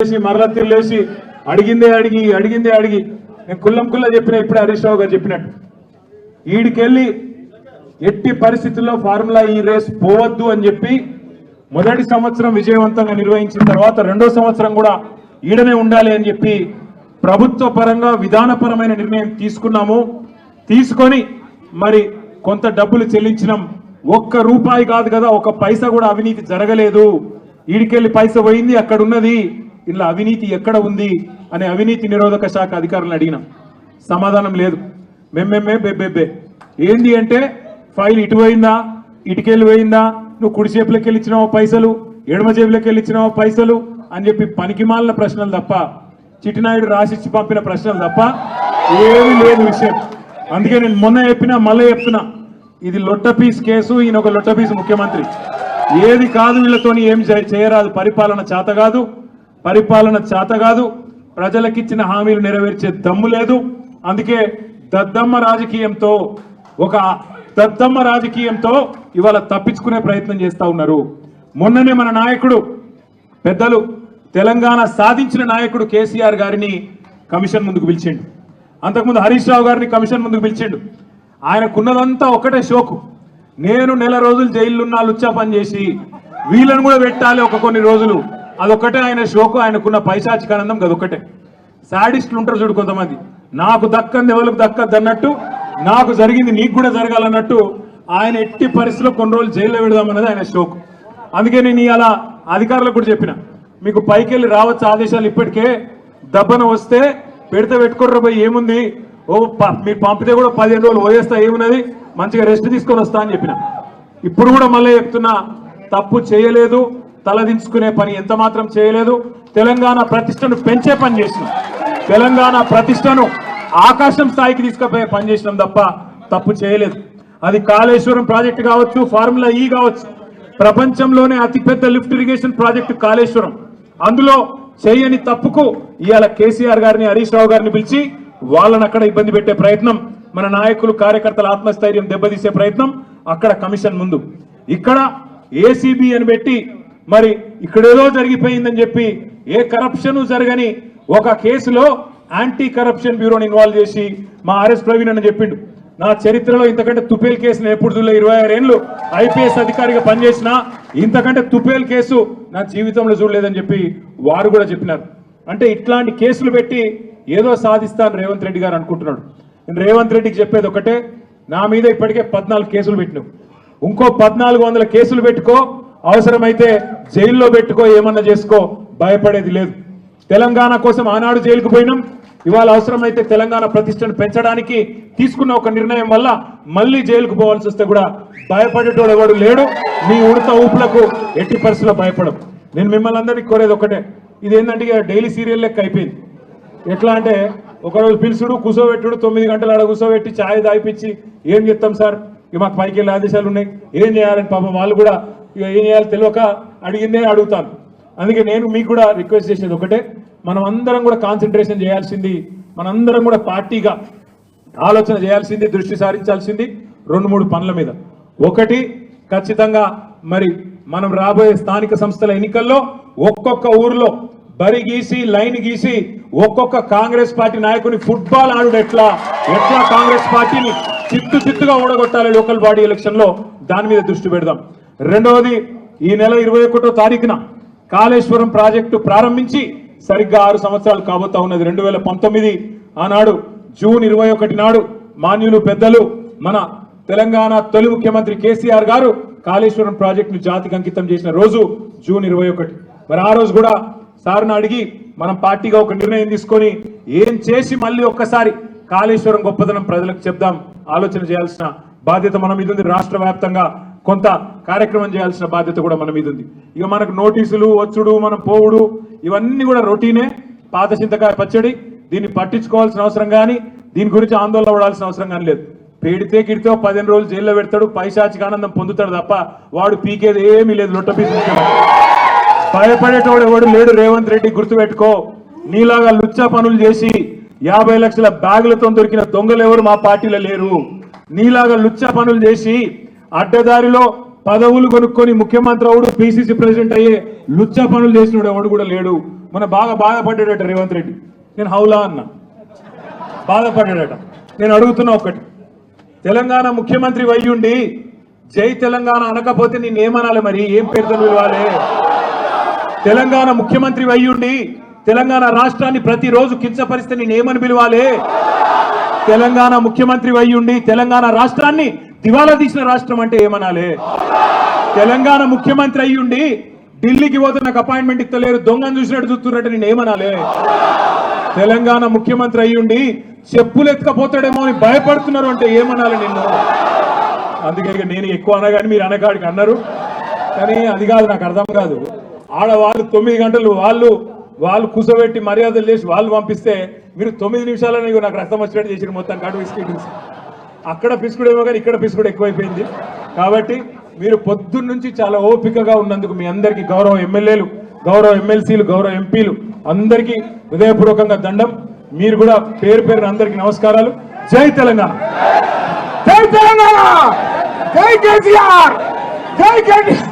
చేసి మరల తిరిలేసి అడిగిందే అడిగి అడిగిందే అడిగి. నేను కుల్లం కుల్ల చెప్పిన ఇప్పుడే హరీష్ రావు గారు చెప్పినట్టు. ఈడికెళ్ళి ఎట్టి పరిస్థితుల్లో ఫార్ములా ఈ రేస్ పోవద్దు అని చెప్పి మొదటి సంవత్సరం విజయవంతంగా నిర్వహించిన తర్వాత రెండో సంవత్సరం కూడా ఈడనే ఉండాలి అని చెప్పి ప్రభుత్వ పరంగా విధానపరమైన నిర్ణయం తీసుకున్నాము. తీసుకొని మరి కొంత డబ్బులు చెల్లించినాం. ఒక్క రూపాయి కాదు కదా ఒక పైసా కూడా అవినీతి జరగలేదు. ఈడికెళ్ళి పైస పోయింది అక్కడ ఉన్నది ఇలా అవినీతి ఎక్కడ ఉంది అనే అవినీతి నిరోధక శాఖ అధికారులను అడిగినాం. సమాధానం లేదు. మెమ్మెమ్మే బెబ్బెబ్బే ఏంది అంటే ఫైల్ ఇటు పోయిందా? ఇటుకెళ్ళి పోయిందా? నువ్వు కుడి చేపులకి వెళ్ళి ఇచ్చినావో పైసలు? ఎడమ చేపులకి వెళ్ళి ఇచ్చినావో పైసలు? అని చెప్పి పనికిమాలిన ప్రశ్నలు తప్ప చిట్టినాయుడు రాసిచ్చి పంపిన ప్రశ్నలు తప్ప ఏమీ లేదు విషయం. అందుకే నేను మొన్న చెప్పినా మళ్ళీ చెప్తున్నా. ఇది లొట్ట పీస్ కేసు ఈయన ఒక లొట్ట పీస్ ముఖ్యమంత్రి. ఏది కాదు వీళ్ళతోని ఏం చేయరాదు పరిపాలన చేత కాదు. పరిపాలన చేత కాదు ప్రజలకిచ్చిన హామీలు నెరవేర్చే దమ్ము లేదు. అందుకే దద్దమ్మ రాజకీయంతో ఒక దద్దమ్మ రాజకీయంతో ఇవాళ తప్పించుకునే ప్రయత్నం చేస్తూ ఉన్నారు. మొన్ననే మన నాయకుడు పెద్దలు తెలంగాణ సాధించిన నాయకుడు కేసీఆర్ గారిని కమిషన్ ముందుకు పిలిచిండు. అంతకుముందు హరీష్ రావు గారిని కమిషన్ ముందుకు పిలిచిండు. ఆయనకున్నదంతా ఒకటే షోకు. నేను నెల రోజులు జైలున్నా లుచ్చా పని చేసి వీళ్ళను కూడా పెట్టాలి ఒక కొన్ని రోజులు. అదొక్కటే ఆయన షోకు ఆయనకున్న పైశాచికానందం అదొక్కటే శాడిస్టులు ఉంటారు చూడు కొంతమంది. నాకు దక్కంది ఎవరికి దక్కద్దు అన్నట్టు నాకు జరిగింది నీకు కూడా జరగాలన్నట్టు ఆయన ఎట్టి పరిస్థితిలో కొన్ని రోజులు జైల్లో పెడదామన్నది ఆయన షోకు. అందుకే నేను ఇలా అధికారులకు కూడా చెప్పిన మీకు పైకి వెళ్ళి రావచ్చు ఆదేశాలు ఇప్పటికే? దబ్బన వస్తే పెడితే పెట్టుకోర్రా పోయి ఏముంది? ఓ మీరు పంపితే కూడా పదిహేను రోజులు పోయేస్తా ఏమున్నది? మంచిగా రెస్ట్ తీసుకొని వస్తా అని చెప్పిన. ఇప్పుడు కూడా మళ్ళీ చెప్తున్నా తప్పు చేయలేదు. తలదించుకునే పని ఎంత మాత్రం చేయలేదు. తెలంగాణ ప్రతిష్టను పెంచే పని చేసినాం. తెలంగాణ ప్రతిష్టను ఆకాశం స్థాయికి తీసుకుపోయే పని చేసినాం తప్ప తప్పు చేయలేదు. అది కాళేశ్వరం ప్రాజెక్టు కావచ్చు ఫార్ములా ఈ కావచ్చు. ప్రపంచంలోనే అతిపెద్ద లిఫ్ట్ ఇరిగేషన్ ప్రాజెక్టు కాళేశ్వరం. అందులో చేయని తప్పుకు ఇవాళ కేసీఆర్ గారిని హరీష్ రావు గారిని పిలిచి వాళ్ళని అక్కడ ఇబ్బంది పెట్టే ప్రయత్నం మన నాయకులు కార్యకర్తల ఆత్మస్థైర్యం దెబ్బతీసే ప్రయత్నం అక్కడ కమిషన్ ముందు. ఇక్కడ ఏసీబీ అని పెట్టి మరి ఇక్కడేదో జరిగిపోయిందని చెప్పి ఏ కరప్షన్ జరగని ఒక కేసులో యాంటీ కరప్షన్ బ్యూరోని ఇన్వాల్వ్ చేసి మా ఆర్ఎస్ ప్రవీణ్ అని చెప్పిండు. నా చరిత్రలో ఇంతకంటే తుపేల్ కేసు నేను ఎప్పుడు చూడలే. ఇరవై ఆరు ఏళ్ళు ఐపీఎస్ అధికారిగా పనిచేసిన ఇంతకంటే తుపేల్ కేసు నా జీవితంలో చూడలేదని చెప్పి వారు కూడా చెప్పినారు. అంటే ఇట్లాంటి కేసులు పెట్టి ఏదో సాధిస్తాను రేవంత్ రెడ్డి గారు అనుకుంటున్నాడు. నేను రేవంత్ రెడ్డికి చెప్పేది ఒకటే నా మీద ఇప్పటికే పద్నాలుగు కేసులు పెట్టినావు. ఇంకో పద్నాలుగు వందల కేసులు పెట్టుకో అవసరమైతే జైల్లో పెట్టుకో ఏమన్నా చేసుకో భయపడేది లేదు. తెలంగాణ కోసం ఆనాడు జైలుకు పోయినాం. ఇవాళ అవసరమైతే తెలంగాణ ప్రతిష్టను పెంచడానికి తీసుకున్న ఒక నిర్ణయం వల్ల మళ్ళీ జైలుకు పోవాల్సి వస్తే కూడా భయపడేటోడు ఎవడు లేడు. మీ ఉడత ఊపులకు ఎట్టి పరిస్థితుల్లో భయపడం నేను మిమ్మల్ని అందరినీ కోరేది ఒకటే ఇది ఏంటంటే డైలీ సీరియల్ లెక్క అయిపోయింది. ఎట్లా అంటే ఒకరోజు పిలుచుడు కూసోబెట్టుడు తొమ్మిది గంటలు ఆడ కూసోబెట్టి ఛాయ్ దాయిపించి ఏం చెప్తాం సార్? ఇక మాకు పైకి వెళ్ళే ఆదేశాలు ఉన్నాయి. ఏం చేయాలని పాపం వాళ్ళు కూడా ఏం చేయాలో తెలియక అడిగిందే అడుగుతాను. అందుకే నేను మీకు కూడా రిక్వెస్ట్ చేసేది ఒకటే. మనం అందరం కూడా కాన్సన్ట్రేషన్ చేయాల్సింది మనందరం కూడా పార్టీగా ఆలోచన చేయాల్సింది దృష్టి సారించాల్సింది రెండు మూడు పనుల మీద. ఒకటి ఖచ్చితంగా మరి మనం రాబోయే స్థానిక సంస్థల ఎన్నికల్లో ఒక్కొక్క ఊర్లో బరి గీసి లైన్ గీసి ఒక్కొక్క కాంగ్రెస్ పార్టీ నాయకుని ఫుట్బాల్ ఆడుడు ఎట్లా? ఎట్లా కాంగ్రెస్ పార్టీని చిత్తు చిత్తుగా ఓడగొట్టాలి లోకల్ బాడీ ఎలక్షన్లో. దాని మీద దృష్టి పెడదాం. రెండవది ఈ నెల ఇరవై ఒకటో తారీఖున కాళేశ్వరం ప్రాజెక్టు ప్రారంభించి సరిగ్గా ఆరు సంవత్సరాలు కాబోతా ఉన్నది. రెండు వేల పంతొమ్మిది ఆనాడు జూన్ ఇరవై ఒకటి నాడు మాన్యులు పెద్దలు మన తెలంగాణ తొలి ముఖ్యమంత్రి కేసీఆర్ గారు కాళేశ్వరం ప్రాజెక్టును జాతికి అంకితం చేసిన రోజు జూన్ ఇరవై ఒకటి. మరి ఆ రోజు కూడా సార్ను అడిగి మనం పార్టీగా ఒక నిర్ణయం తీసుకొని ఏం చేసి మళ్ళీ ఒక్కసారి కాళేశ్వరం గొప్పదనం ప్రజలకు చెప్దాం ఆలోచన చేయాల్సిన బాధ్యత మన మీద ఉంది. రాష్ట్ర వ్యాప్తంగా కొంత కార్యక్రమం చేయాల్సిన బాధ్యత కూడా మన మీద ఉంది. ఇక మనకు నోటీసులు వచ్చుడు మనం పోవుడు ఇవన్నీ కూడా రొటీనే. పాత చింతకాయ పచ్చడి దీన్ని పట్టించుకోవాల్సిన అవసరం కానీ దీని గురించి ఆందోళన పడాల్సిన అవసరం కానీ లేదు. పేడితే గిడితే పదిహేను రోజులు జైల్లో పెడతాడు పైశాచిక ఆనందం పొందుతాడు తప్ప వాడు పీకేది ఏమీ లేదు లొట్ట భయపడేటోడు ఎవడు లేడు రేవంత్ రెడ్డి గుర్తుపెట్టుకో. నీలాగా లుచ్చా పనులు చేసి యాభై లక్షల బ్యాగులతో దొరికిన దొంగలు ఎవరు మా పార్టీలో లేరు. నీలాగా లుచ్చా పనులు చేసి అడ్డదారిలో పదవులు కొనుక్కొని ముఖ్యమంత్రి అవుడు పిసిసి ప్రెసిడెంట్ అయ్యే లుచ్చా పనులు చేసినాడు ఎవడు కూడా లేడు. మన బాగా బాధపడ్డాడట రేవంత్ రెడ్డి. నేను హౌలా అన్నా. బాధపడ్డాడట. నేను అడుగుతున్నా ఒక్కటి. తెలంగాణ ముఖ్యమంత్రి వయ్యుండి జై తెలంగాణ అనకపోతే నేను ఏమనాలి మరి? ఏం పేరుతో పిలవాలి? తెలంగాణ ముఖ్యమంత్రి వయ్యుండి తెలంగాణ రాష్ట్రాన్ని ప్రతిరోజు కించపరిస్తే నేను ఏమని పిలవాలి. తెలంగాణ ముఖ్యమంత్రి అయ్యుండి తెలంగాణ రాష్ట్రాన్ని దివాలా తీసిన రాష్ట్రం అంటే ఏమనాలి? తెలంగాణ ముఖ్యమంత్రి అయ్యుండి ఢిల్లీకి పోతే నాకు అపాయింట్మెంట్ ఇస్తలేరు దొంగను చూసినట్టు చూస్తున్నట్టు నేను ఏమనాలి? తెలంగాణ ముఖ్యమంత్రి అయ్యుండి చెప్పులు ఎత్తుకపోతాడేమో అని భయపడుతున్నారు అంటే ఏమనాలి నిన్ను? అందుకే ఇక నేను ఎక్కువ అనగాని మీరు అనగాడికి అన్నారు. కానీ అది కాదు నాకు అర్థం కాదు. ఆడవాళ్ళు తొమ్మిది గంటలు వాళ్ళు వాళ్ళు కూసోబెట్టి మర్యాదలు చేసి వాళ్ళు పంపిస్తే మీరు తొమ్మిది నిమిషాలని నాకు రక్తం వచ్చినట్టు చేసిన మొత్తం కాటు బిస్కెట్ అక్కడ పిసుకుడేమో కానీ ఇక్కడ పిసుకుడు ఎక్కువైపోయింది. కాబట్టి మీరు పొద్దున్న నుంచి చాలా ఓపికగా ఉన్నందుకు మీ అందరికీ గౌరవ ఎమ్మెల్యేలు గౌరవ ఎమ్మెల్సీలు గౌరవ ఎంపీలు అందరికీ హృదయపూర్వకంగా దండం. మీరు కూడా పేరు పేరున అందరికీ నమస్కారాలు. జై తెలంగాణ! జై తెలంగాణ! జై కేసీఆర్! జై కేసీఆర్!